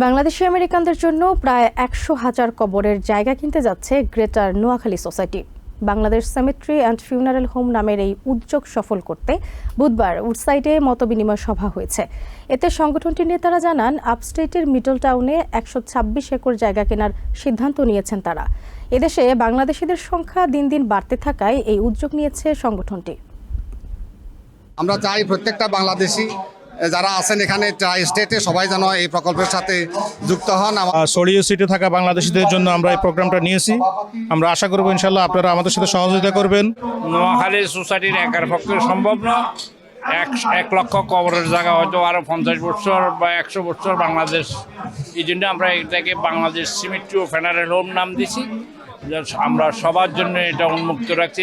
বাংলাদেশি আমেরিকানদের জন্য প্রায় একশো হাজার কবরের জায়গা কিনতে যাচ্ছে greater Noakhali society. Bangladesh cemetery and funeral home নামের এই উদ্যোগ সফল করতে বুধবার উডসাইডে মতবিনিময় সভা হয়েছে। এতে সংগঠনটির নেতারা জানান, আপস্টেটের মিডল টাউনে একশো ছাব্বিশ একর জায়গা কেনার সিদ্ধান্ত নিয়েছেন তারা। এদেশে বাংলাদেশিদের সংখ্যা দিন দিন বাড়তে থাকায় এই উদ্যোগ নিয়েছে সংগঠনটি। আমরা চাই প্রত্যেকটা বাংলাদেশি যারা আছেন এখানে ট্রাই স্টেটে সবাই যেন এই প্রকল্পের সাথে যুক্ত হন। সরিয়ে সিটে থাকা বাংলাদেশিদের জন্য আমরা এই প্রোগ্রামটা নিয়েছি। আমরা আশা করব ইনশাল্লাহ আপনারা আমাদের সাথে সহযোগিতা করবেন। নোয়াখালী সোসাইটির একার পক্ষে সম্ভব না। এক এক লক্ষ কবরের জায়গা হয়তো আরও পঞ্চাশ বছর বা একশো বছর বাংলাদেশ এই জন্য আমরা এটাকে বাংলাদেশ সিমেট্রি ও ফেনারেল হোম নাম দিছি। যে আমরা সবার জন্য এটা উন্মুক্ত রাখছি।